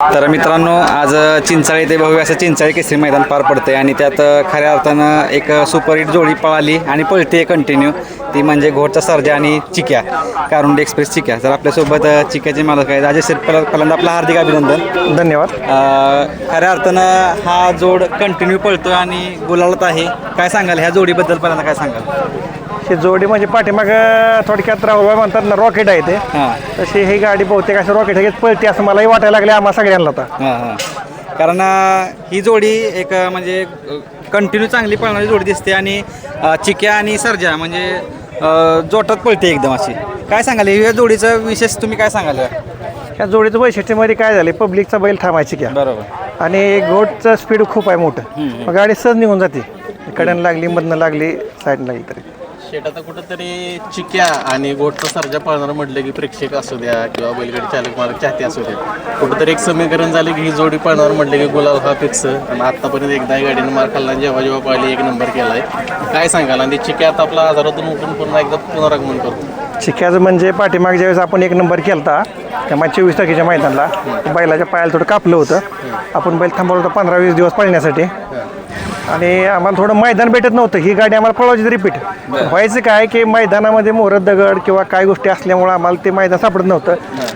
तर मित्रांनो आज चिंचाळे ते भव्य असं चिंचाळे केसरी मैदान पार पडते आणि त्यात खऱ्या अर्थानं एक सुपरहिट जोडी पळाली आणि पळते कंटिन्यू ती म्हणजे घोटचा सर्जा आणि चिक्या कारुंडे एक्सप्रेस चिक्या. तर आपल्यासोबत चिक्याचे मालक आहेत अजय सर पहिल्यांदा आपलं हार्दिक अभिनंदन. धन्यवाद. खऱ्या अर्थानं हा जोड कंटिन्यू पळतो आणि गुलालत आहे. काय सांगाल? ह्या जोडीबद्दल पहिल्यांदा काय सांगाल? ही जोडी म्हणजे पाठीमाग थोडक्यात राहुल म्हणतात ना रॉकेट आहे ते. हां. तशी ही गाडी बहुतेक असं रॉकेट हे पळते असं मलाही वाटायला लागले आम्हा सगळ्यांना आता. हां हां. कारण अं, ही जोडी एक अं, म्हणजे कंटिन्यू चांगली पळणारी जोडी दिसते आणि अं, चिक्या आणि सर्जा म्हणजे अं, जोटात पळते एकदम अशी. काय सांगाल? या जोडीचं विशेष तुम्ही काय सांगाल? या? जोडीचं वैशिष्ट्यमध्ये काय झाले पब्लिकचा बैल थांबायची क्या? बरोबर. आणि गोटचं स्पीड खूप आहे मोठं. मग गाडी सहज निघून जाते. कड्यानं लागली मधनं लागली साईडनं लागली तरी. शेट आता कुठंतरी चिक्या आणि गोटचा सर्जा पळणार म्हटलं की प्रेक्षक असू द्या किंवा बैलगाडी चालक मालक चाहते असू द्या. कुठंतरी एक समीकरण झालं की ही जोडी पळणार म्हटलं की गुलाल हा फिक्स आणि आतापर्यंत एकदा गाडीने मार खाल्ला जेव्हा जेव्हा पळली एक नंबर केलाय. काय सांगाल? आणि चिक्या आता आपला आजारातून उठून पुन्हा एकदा पुनरागमन करतो. चिक्याचं म्हणजे पाठीमाग ज्यावेळेस आपण एक नंबर केलता त्या माझ्या चोवीस तारखेच्या मैदानाला बैलाच्या पायाला थोडं कापलं होतं. आपण बैल थांबवलं होतं पंधरा वीस दिवस पळण्यासाठी. आणि आम्हाला थोडं मैदान भेटत नव्हतं. ही गाडी आम्हाला पळवायची रिपीट व्हायचं काय की मैदानामध्ये मोरत दगड किंवा काय गोष्टी असल्यामुळं आम्हाला ते मैदान सापडत नव्हतं.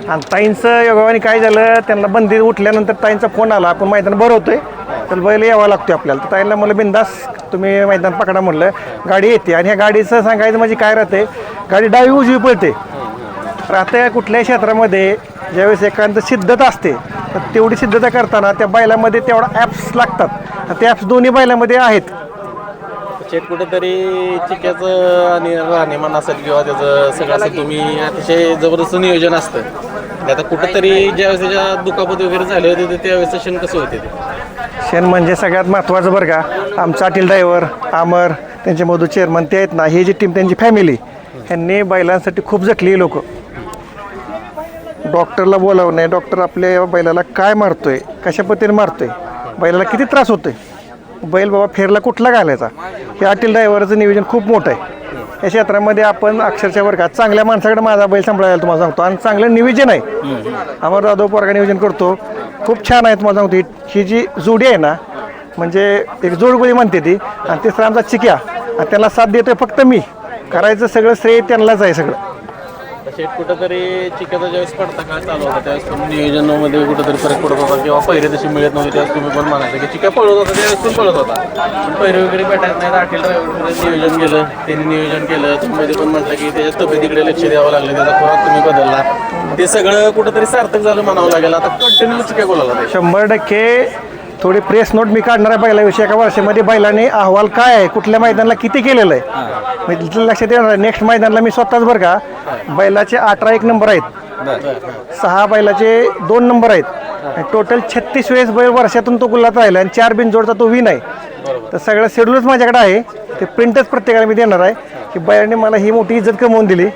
आणि ताईंचं योगावानी काय झालं त्यांना बंदी उठल्यानंतर ताईंचा फोन आला आपण मैदान भरवतोय तर बैल यावं लागतो आपल्याला. तर ताईंना म्हणलं बिंदास तुम्ही मैदान पकडा म्हणलं. गाडी येते. आणि ह्या गाडीचं सांगायचं म्हणजे काय राहते गाडी डावी उजवी पळते. तर आता या कुठल्याही क्षेत्रामध्ये ज्यावेळेस एखादं सिद्धता असते तर तेवढी सिद्धता करताना त्या बैलामध्ये तेवढा ॲप्स लागतात. तर ते ॲप्स दोन्ही बैलामध्ये आहेत. शेट कुठंतरी चिक्याचं आणि राहणीमान असेल किंवा त्याचं सगळं असं तुम्ही अतिशय जबरदस्त नियोजन असतं. आणि आता कुठंतरी ज्यावेळेस त्याच्या दुखापत वगैरे झाले होते तर त्यावेळेस क्षण कसं होते ते? शेण म्हणजे सगळ्यात महत्त्वाचं बरं का आमचा अटील ड्रायव्हर अमर त्यांचे मधू चेअरमन ते आहेत ना ही जी टीम त्यांची फॅमिली यांनी बैलांसाठी खूप जटली लोक. डॉक्टरला बोलावणे डॉक्टर आपल्या बैलाला काय मारतोय कशा पद्धतीने मारतोय बैलाला किती त्रास होतोय? बैल बाबा फेरला कुठला घालायचा? हे अटील ड्रायव्हरचं नियोजन खूप मोठं आहे. या क्षेत्रामध्ये आपण अक्षरशः वर्गात चांगल्या माणसाकडे माझा बैल सांभाळायला तुम्हाला सांगतो. आणि चांगलं नियोजन आहे. अमर जाधव पोरगा नियोजन करतो. खूप छान आहे तुम्हाला सांगतो. ही- ही जी जोडी आहे ना म्हणजे एक जोडगोळी म्हणते ती आणि तिसरा आमचा चिक्या. आणि त्यांना साथ देतोय फक्त मी. करायचं सगळं श्रेय त्यांनाच आहे सगळं. शेट कुठंतरी चिक्याचा ज्यावेळेस पडता काय चालू होता त्यावेळेस पण नियोजनामध्ये कुठंतरी फरक पडत होता किंवा पहिरे तशी मिळत नव्हती त्यावेळेस तुम्ही पण म्हणायचं की चिका पळत होता त्यावेळेस पण पळत होता. पण पहिरे वगैरे भेटायचं नाही अटील ड्रायव्हरमध्ये नियोजन केलं त्यांनी नियोजन केलं तुम्ही पण म्हटलं की त्याच्या तब्येतीकडे लक्ष द्यावं लागलं त्याचा खुराक तुम्ही बदलला. ते सगळं कुठंतरी सार्थक झालं म्हणावं लागेल आता कंटिन्यू चिका बोलायला शंभर टक्के थोडी प्रेस नोट मी काढणार आहे बैलाविषयी एका वर्षामध्ये. बैलाने अहवाल काय आहे? कुठल्या मैदानाला किती केलेलं आहे? म्हणजे तिथलं लक्षात येणार नेक्स्ट मैदानाला मी स्वतःच बरं का बैलाचे अठरा एक नंबर आहेत. सहा बैलाचे दोन नंबर आहेत. टोटल छत्तीस वेळेस बैल वर्षातून तो गुल्लात राहिला आणि चार बिनजोडचा तो विन आहे. तर सगळं शेड्यूलच माझ्याकडे आहे. ते प्रिंटच प्रत्येकाला मी देणार आहे. की बैलाने मला ही मोठी इज्जत कमवून दिली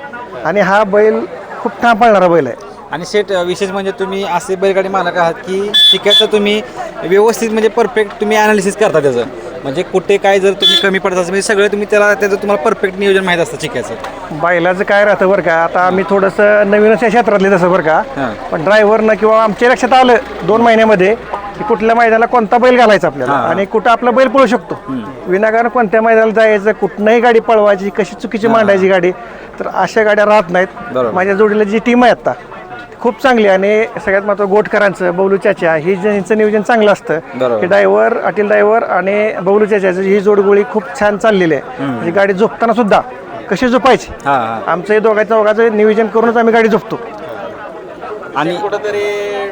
आणि हा बैल खूप ठाम पाळणारा बैल आहे. आणि शेट विशेष म्हणजे तुम्ही असे बैलगाडी मालक आहात की चिक्याचं तुम्ही व्यवस्थित म्हणजे परफेक्ट तुम्ही अनालिसिस करता त्याचं म्हणजे कुठे काय जर तुम्ही कमी पडत असेल म्हणजे सगळं तुम्ही त्याला त्याचं तुम्हाला परफेक्ट नियोजन माहीत असतं चिक्याचं बैलाचं काय राहतं बरं का आता आम्ही थोडंसं नवीनच या क्षेत्रातले तसं बरं हां. का पण ड्रायव्हरनं किंवा आमच्या लक्षात आलं दोन महिन्यामध्ये की कुठल्या मैदानाला कोणता बैल घालायचा आपल्याला हां. आणि कुठं आपला बैल पळू शकतो विनाकारण कोणत्या मैदानाला जायचं कुठनंही गाडी पळवायची कशी चुकीची मांडायची गाडी तर अशा गाड्या राहत नाहीत बरोबर. माझ्या जोडीला जी टीम आहे आता खूप चांगली आणि सगळ्यात महत्त्वाचं गोटकरांचं बबलू चाचा ही ज्यांचं नियोजन चांगलं असतं. की ड्रायव्हर अटील ड्रायव्हर आणि बबलू ही जोडगोळी खूप छान चाललेली आहे. म्हणजे गाडी झोपताना सुद्धा कशी झोपायची? आमचं हे दोघांचं दोघांचं नियोजन करूनच आम्ही गाडी झोपतो. आणि कुठंतरी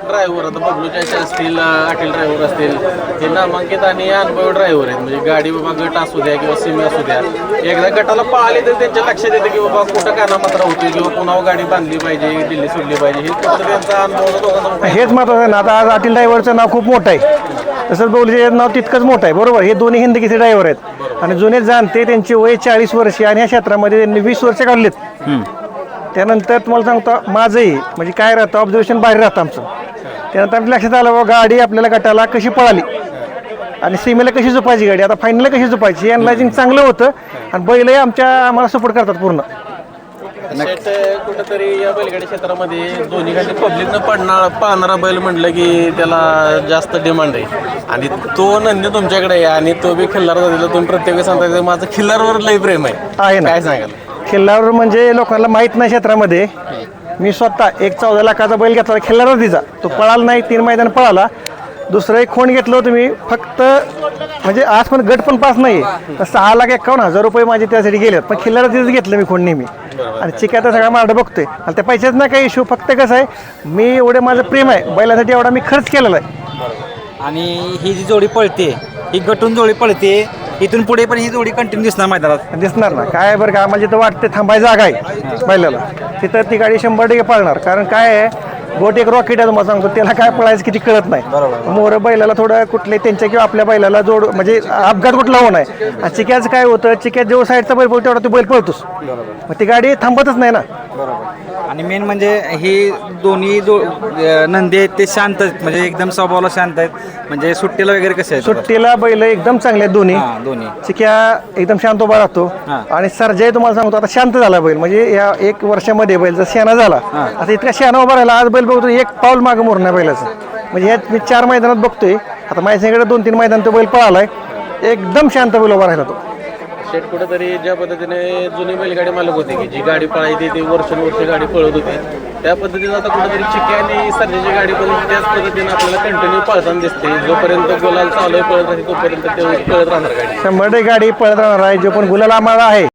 ड्रायव्हर आता बबलूच्या असतील अटील ड्रायव्हर असतील हे नामांकित आणि अनुभवी ड्रायव्हर आहेत. म्हणजे गाडी बाबा गट असू द्या किंवा सिमी असू द्या एकदा गटाला पाहिले तर त्यांच्या लक्षात येतं की बाबा कुठं काना मात्र होते किंवा पुन्हा गाडी बांधली पाहिजे दिल्ली सोडली पाहिजे. हे कुठं त्यांचा अनुभव हेच महत्वाचं आहे ना. आता आज अटील ड्रायव्हरचं नाव खूप मोठं आहे. तसंच बबलूचे नाव तितकंच मोठं आहे. बरोबर? हे दोन्ही हिंदकीचे ड्रायव्हर आहेत? आणि जुने जाणते त्यांची वय चाळीस वर्ष आणि या क्षेत्रामध्ये त्यांनी वीस वर्ष काढलेत. त्यानंतर तुम्हाला सांगतो माझंही म्हणजे काय राहतं ऑब्झर्वेशन बाहेर राहतं आमचं. त्यानंतर आमच्या लक्षात आलं बाबा गाडी आपल्याला गटाला कशी पळाली. आणि सीमेला कशी झोपायची गाडी आता फायनलला कशी झोपायची अनलायझिंग चांगलं होतं. आणि बैलही आमच्या आम्हाला सपोर्ट करतात पूर्ण. शेट कुठंतरी या बैलगाडी क्षेत्रामध्ये दोन्ही पब्लिकनं पडणार पाहणारा बैल म्हटलं की त्याला जास्त डिमांड आहे. आणि तो नंदी तुमच्याकडे आहे आणि तो बी खिल्लार दिला तुम्ही प्रत्येक सांगता माझं खिल्लारवर लई प्रेम आहे. काय सांगाल? खिल्लार म्हणजे लोकांना माहीत नाही क्षेत्रामध्ये. मी स्वतः एक चौदा लाखाचा बैल घेतला खिल्लारच तिचा. तो पळाला नाही तीन मैदान पळाला. दुसरं एक खोंड घेतलं होतं मी फक्त म्हणजे आज पण गट पण पास नाही तर सहा लाख एकावन्न हजार रुपये माझे त्यासाठी गेले पण खिल्लारच तिथं घेतलं मी खोंड नेहमी. आणि चिक्याचा सगळा मार्ड बघतोय. आणि त्या पैशाच ना काही इश्यू फक्त कसं आहे मी एवढे माझं प्रेम आहे. बैलासाठी एवढा मी खर्च केलेला आहे. आणि ही जी जोडी पळते ही गटून जोडी पळते. इथून पुढे पण ही जोडी कंटिन्यू दिसणार मैदानात. दिसणार ना. काय बरं का? आम्हाला जिथं वाटते थांबायची जागा आहे बैलाला. तिथं ती गाडी शंभर टक्के पळणार. कारण काय आहे? गोट एक रॉकेट आहे तुम्हाला सांगतो. त्याला काय पळायचं किती कळत नाही. मोर बैलाला थोडं कुठले त्यांच्या किंवा आपल्या बैलाला जोड म्हणजे अपघात कुठला होऊ नये. आणि चिक्याचं काय होतं? चिक्यात जेव्हा साईडचा बैल पळतो तेवढा तो बैल पळतोस मग ती गाडी थांबतच नाही ना. आणि मेन म्हणजे ही दोन्ही जो नंदी आहेत ते शांत आहेत. म्हणजे एकदम स्वभावाला शांत आहेत. म्हणजे सुट्टीला वगैरे कसे आहेत? सुट्टीला बैल एकदम चांगले आहेत दोन्ही. हा दोन्ही. चिक्या एकदम शांत उभा राहतो. हा. आणि सर्जय तुम्हाला सांगतो आता शांत झाला बैल. म्हणजे या एक वर्षामध्ये बैल जर शहाणा झाला आता इतका शहाणा उभा राहिला आज बैल बघतो एक पाऊल मागं मोर नाही बैलाचं. म्हणजे यात मी चार मैदानात बघतोय. आता माझ्याकडे दोन तीन मैदान तो बैल पळालाय. एकदम शांत बैल उभा राहिला तो. शेट कुठंतरी ज्या पद्धतीने जुनी बैलगाडी मालक होते की जी गाडी पळायची ती वर्षानुवर्ष गाडी पळत होती त्या पद्धतीने आता कुठेतरी चिक्की आणि सर्जाची गाडी पण त्याच पद्धतीने आपल्याला कंटिन्यू पळताना दिसते. जोपर्यंत गुलाल चालू आहे पळत राहील तोपर्यंत ते पळत राहणार गाडी. शंभर गाडी पळत राहणार आहे जो पण गुलाल आम्हाला आहे.